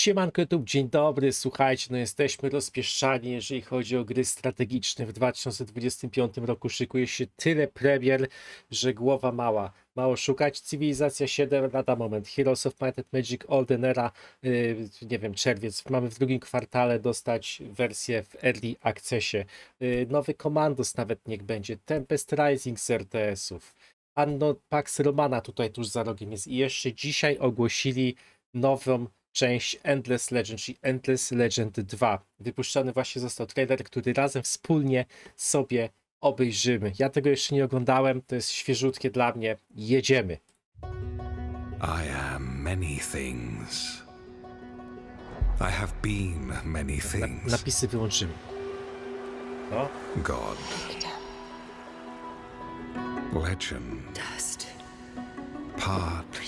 Siemanko YouTube, dzień dobry, słuchajcie, no jesteśmy rozpieszczani, jeżeli chodzi o gry strategiczne. W 2025 roku szykuje się tyle premier, że głowa mała. Mało szukać, Cywilizacja 7 lada moment, Heroes of Might and Magic Olden Era, yy, nie wiem, czerwiec, mamy w drugim kwartale dostać wersję w Early Accessie. Yy, nowy Commandos nawet niech będzie, Tempest Rising z RTS-ów. Anno Pax Romana tutaj tuż za rogiem jest i jeszcze dzisiaj ogłosili nową część Endless Legend, czyli Endless Legend 2. Wypuszczony właśnie został trailer, który razem wspólnie sobie obejrzymy. Ja tego jeszcze nie oglądałem, to jest świeżutkie dla mnie. Jedziemy. I am many things. I have been many Na, things. napisy wyłączymy. No, God. Legend. Dust. Part.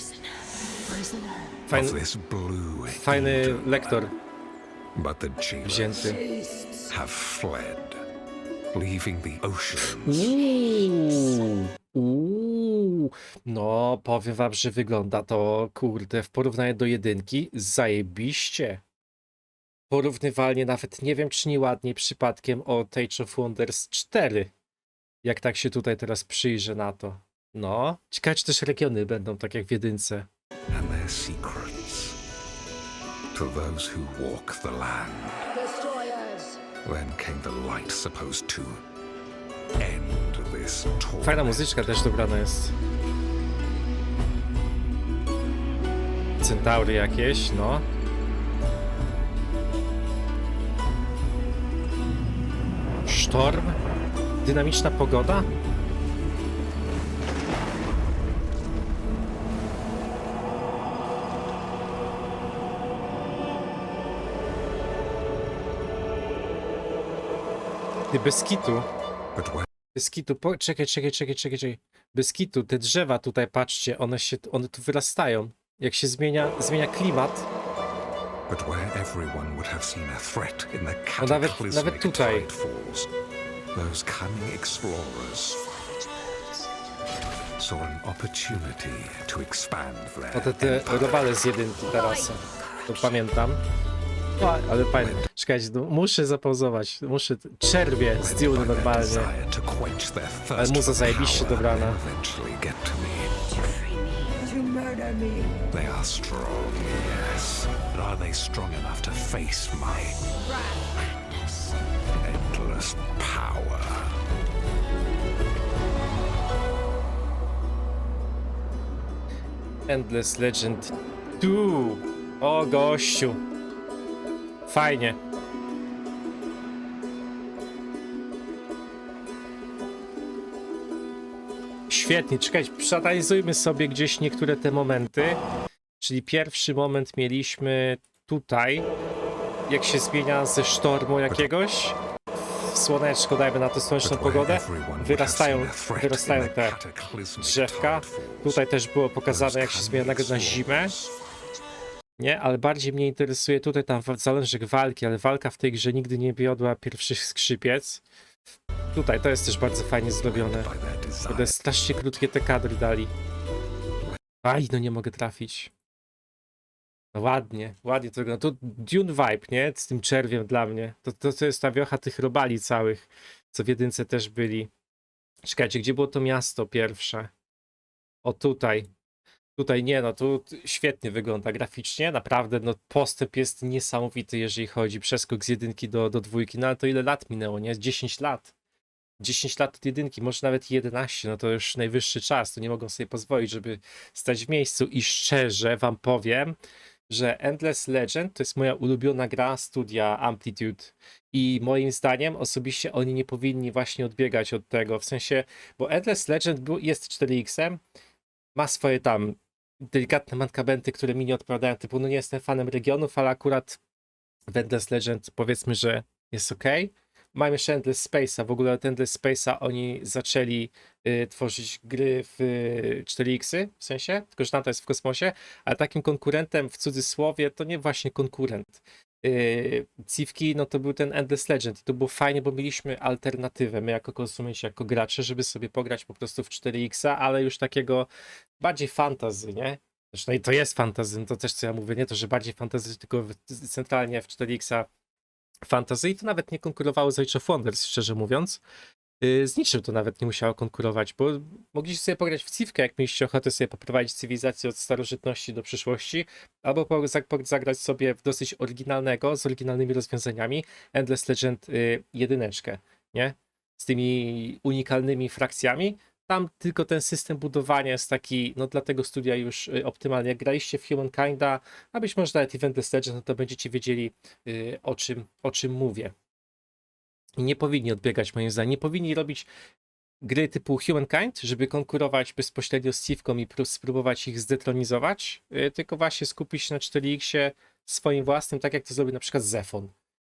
Fajny, of this blue fajny lektor But the Jailers wzięty. have fled, leaving the oceans. Uuu, uuu. No, powiem wam, że wygląda to, kurde, w porównaniu do jedynki, zajebiście. Porównywalnie nawet nie wiem, czy nie ładniej przypadkiem od Age of Wonders 4. Jak tak się tutaj teraz przyjrzę na to. No, ciekawe, czy też regiony będą tak jak w jedynce. And their secrets to those who walk the land. Destroyers. Then came the light supposed to end this torment. Fajna muzyczka też dobrana jest. Centaury jakieś, no. Sztorm? Dynamiczna pogoda? Ty, bez kitu. But when Bez kitu, po... czekaj, czekaj, czekaj, czekaj, czekaj. Bez kitu, te drzewa tutaj, patrzcie, one się, one tu wyrastają. Jak się zmienia, zmienia klimat, No nawet- nawet tutaj. those cunning explorers saw an opportunity to expand their te, robale z jedynki teraz, to pamiętam. Ale fajnie. Czekajcie, no, muszę zapauzować, muszę, czerwie z normalnie. Ale muza zajebiście dobrana. They are strong, yes. But are they strong enough to face my endless power? Endless Legend 2. O gościu. Fajnie. Świetnie, czekajcie, przeanalizujmy sobie gdzieś niektóre te momenty. Czyli pierwszy moment mieliśmy tutaj, jak się zmienia ze sztormu jakiegoś. W słoneczko, dajmy na to słoneczną pogodę. Wyrastają, wyrastają te drzewka. Tutaj też było pokazane, jak się zmienia nagle na zimę. Nie, ale bardziej mnie interesuje tutaj tam zalążek walki, ale walka w tej grze nigdy nie wiodła pierwszych skrzypiec. Tutaj to jest też bardzo fajnie zrobione. Kurde, strasznie krótkie te kadry dali. Aj, no nie mogę trafić. No ładnie, ładnie to wygląda. Tu Dune vibe, nie? Z tym czerwiem dla mnie. To, to, to jest ta wiocha tych robali całych, co w jedynce też byli. Czekajcie, gdzie było to miasto pierwsze? O tutaj. Tutaj nie, no tu świetnie wygląda graficznie, naprawdę, no postęp jest niesamowity, jeżeli chodzi przeskok z jedynki do, do dwójki, no ale to ile lat minęło, nie? 10 lat. 10 lat od jedynki, może nawet 11, no to już najwyższy czas, to nie mogą sobie pozwolić, żeby stać w miejscu i szczerze wam powiem, że Endless Legend to jest moja ulubiona gra studia Amplitude i moim zdaniem osobiście oni nie powinni właśnie odbiegać od tego, w sensie, bo Endless Legend był, jest 4X-em, ma swoje tam delikatne mankamenty, które mi nie odpowiadają, typu no nie jestem fanem regionów, ale akurat w Legend powiedzmy, że jest ok. Mam jeszcze Endless Space'a, w ogóle od Endless Space'a oni zaczęli y, tworzyć gry w y, 4X, w sensie, tylko że tam to jest w kosmosie, ale takim konkurentem w cudzysłowie to nie właśnie konkurent. Yy, Civki, no to był ten Endless Legend i to było fajnie, bo mieliśmy alternatywę, my jako konsumenci, jako gracze, żeby sobie pograć po prostu w 4X, ale już takiego bardziej fantazy, nie? Zresztą i to jest fantasy, no to też co ja mówię, nie to, że bardziej fantasy, tylko centralnie w 4X fantasy i to nawet nie konkurowało z Age of Wonders, szczerze mówiąc. Yy, Z niczym to nawet nie musiało konkurować, bo mogliście sobie pograć w Civkę, jak mieliście ochotę sobie poprowadzić cywilizację od starożytności do przyszłości, albo zagrać sobie w dosyć oryginalnego, z oryginalnymi rozwiązaniami Endless Legend y, jedyneczkę, nie? Z tymi unikalnymi frakcjami. Tam tylko ten system budowania jest taki, no dla tego studia już y, optymalny. Jak graliście w Humankinda, a być może nawet w Endless Legend, no to będziecie wiedzieli y, o czym, o czym mówię. Nie powinni odbiegać moim zdaniem. Nie powinni robić gry typu Humankind, żeby konkurować bezpośrednio z Civką i pró- spróbować ich zdetronizować, y, tylko właśnie skupić się na 4X swoim własnym, tak jak to zrobił na przykład Zefon.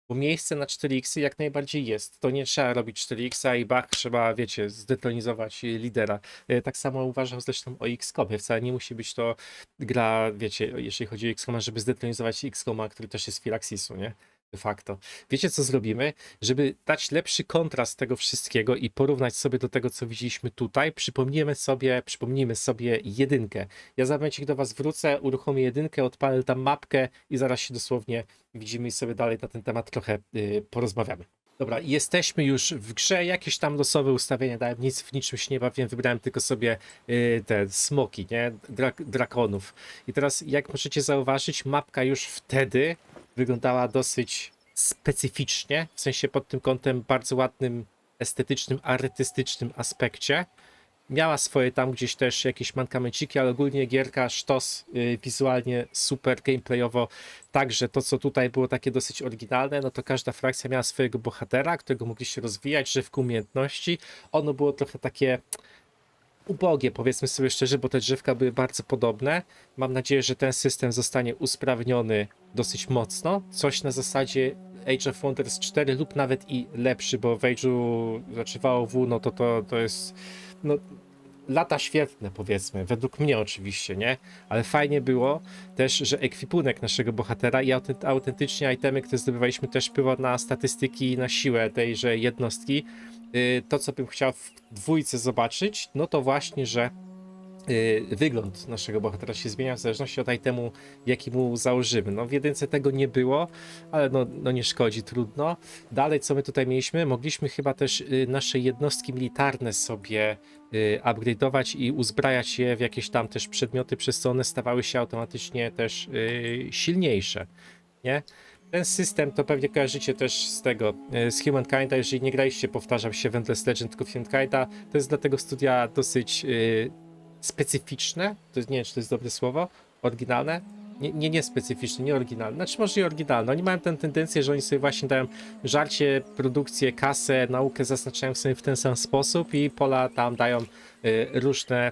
Bo miejsce na 4X jak najbardziej jest. To nie trzeba robić 4X i bach, trzeba, wiecie, zdetronizować lidera. Y, Tak samo uważam zresztą o XCOMie. Wcale nie musi być to gra, wiecie, jeżeli chodzi o XCOMa, żeby zdetronizować XCOMa, który też jest Firaxisu, nie? De facto. Wiecie, co zrobimy? Żeby dać lepszy kontrast tego wszystkiego i porównać sobie do tego, co widzieliśmy tutaj, przypomnijmy sobie, przypomnijmy sobie jedynkę. Ja za momencik do was wrócę, uruchomię jedynkę, odpalę tam mapkę i zaraz się dosłownie widzimy i sobie dalej na ten temat trochę yy, porozmawiamy. Dobra, jesteśmy już w grze, jakieś tam losowe ustawienia dałem, nic w niczym się nie bawiłem, wybrałem tylko sobie yy, te smoki, nie, Drak drakonów. I teraz, jak możecie zauważyć, mapka już wtedy wyglądała dosyć specyficznie, w sensie pod tym kątem bardzo ładnym, estetycznym, artystycznym aspekcie. Miała swoje tam gdzieś też jakieś mankamenciki, ale ogólnie gierka sztos yy, wizualnie super gameplayowo. Także to, co tutaj było takie dosyć oryginalne, no to każda frakcja miała swojego bohatera, którego mogliście rozwijać, żywku umiejętności. Ono było trochę takie ubogie, powiedzmy sobie szczerze, bo te drzewka były bardzo podobne. Mam nadzieję, że ten system zostanie usprawniony dosyć mocno. Coś na zasadzie Age of Wonders 4 lub nawet i lepszy, bo w Age'u, znaczy w AOW, no to, to, to jest no, lata świetne powiedzmy, według mnie oczywiście, nie? Ale fajnie było też, że ekwipunek naszego bohatera i autent- autentycznie itemy, które zdobywaliśmy też było na statystyki i na siłę tejże jednostki. Y, To, co bym chciał w dwójce zobaczyć, no to właśnie, że wygląd naszego bohatera się zmienia w zależności od itemu, jaki mu założymy. No w jedynce tego nie było, ale no, no nie szkodzi, trudno. Dalej, co my tutaj mieliśmy? Mogliśmy chyba też y, nasze jednostki militarne sobie y, upgrade'ować i uzbrajać je w jakieś tam też przedmioty, przez co one stawały się automatycznie też y, silniejsze, nie? Ten system to pewnie kojarzycie też z tego, y, z Humankinda, jeżeli nie graliście, powtarzam się, w Endless Legend, tylko Humankinda, to jest dla tego studia dosyć y, specyficzne, to jest, nie wiem, czy to jest dobre słowo, oryginalne, nie, nie, nie specyficzne, nie oryginalne, znaczy może i oryginalne, oni mają tę tendencję, że oni sobie właśnie dają żarcie, produkcję, kasę, naukę zaznaczają sobie w ten sam sposób i pola tam dają y, różne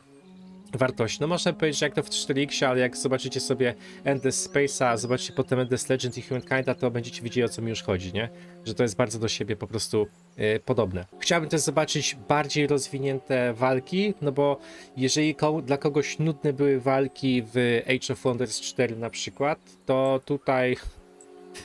wartości. No można powiedzieć, że jak to w 4X, ale jak zobaczycie sobie Endless Space'a, zobaczycie potem Endless Legend i Humankinda, to będziecie wiedzieli o co mi już chodzi, nie? Że to jest bardzo do siebie po prostu e, podobne. Chciałbym też zobaczyć bardziej rozwinięte walki, no bo jeżeli ko- dla kogoś nudne były walki w Age of Wonders 4 na przykład, to tutaj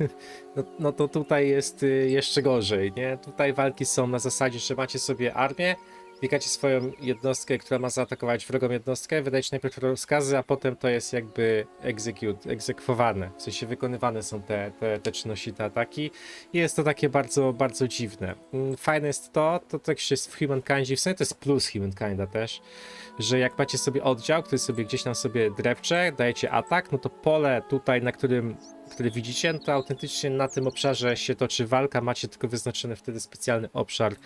no, no to tutaj jest y, jeszcze gorzej, nie? Tutaj walki są na zasadzie, że macie sobie armię, klikacie swoją jednostkę, która ma zaatakować wrogą jednostkę, wydajecie najpierw rozkazy, a potem to jest jakby execute, egzekwowane, w sensie wykonywane są te, te, te czynności, te ataki i jest to takie bardzo, bardzo dziwne. Mm, Fajne jest to, to tak jest w Humankindzie, w sumie to jest plus Humankinda też, że jak macie sobie oddział, który sobie gdzieś tam sobie drepcze, dajecie atak, no to pole tutaj, na którym które widzicie, no to autentycznie na tym obszarze się toczy walka, macie tylko wyznaczony wtedy specjalny obszar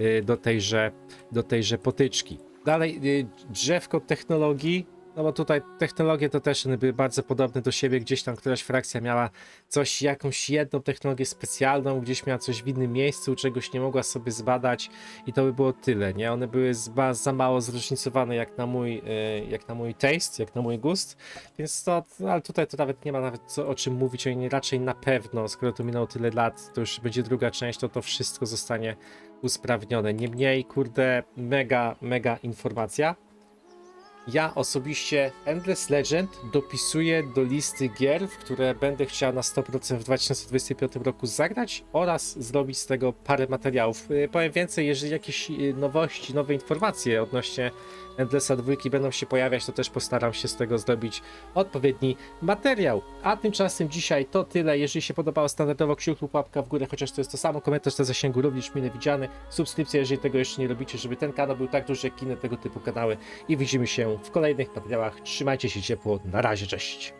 y, do tejże, do tejże potyczki. Dalej, y, drzewko technologii, no bo tutaj technologie to też były bardzo podobne do siebie, gdzieś tam któraś frakcja miała coś, jakąś jedną technologię specjalną, gdzieś miała coś w innym miejscu, czegoś nie mogła sobie zbadać i to by było tyle, nie? One były zba, za mało zróżnicowane jak na mój, y, jak na mój taste, jak na mój gust, więc to, ale tutaj to nawet nie ma nawet co, o czym mówić, oni raczej na pewno, skoro to minęło tyle lat, to już będzie druga część, to to wszystko zostanie usprawnione. Niemniej, kurde, mega, mega informacja. Ja osobiście Endless Legend dopisuję do listy gier, w które będę chciał na 100% w 2025 roku zagrać oraz zrobić z tego parę materiałów. Y, Powiem więcej, jeżeli jakieś y, nowości, nowe informacje odnośnie Endlessa 2 będą się pojawiać, to też postaram się z tego zrobić odpowiedni materiał. A tymczasem dzisiaj to tyle. Jeżeli się podobało, standardowo kciuk lub łapka w górę, chociaż to jest to samo, komentarz na zasięgu również mile widziany, subskrypcja, jeżeli tego jeszcze nie robicie, żeby ten kanał był tak duży jak inne tego typu kanały i widzimy się w kolejnych materiałach. Trzymajcie się ciepło, na razie, cześć!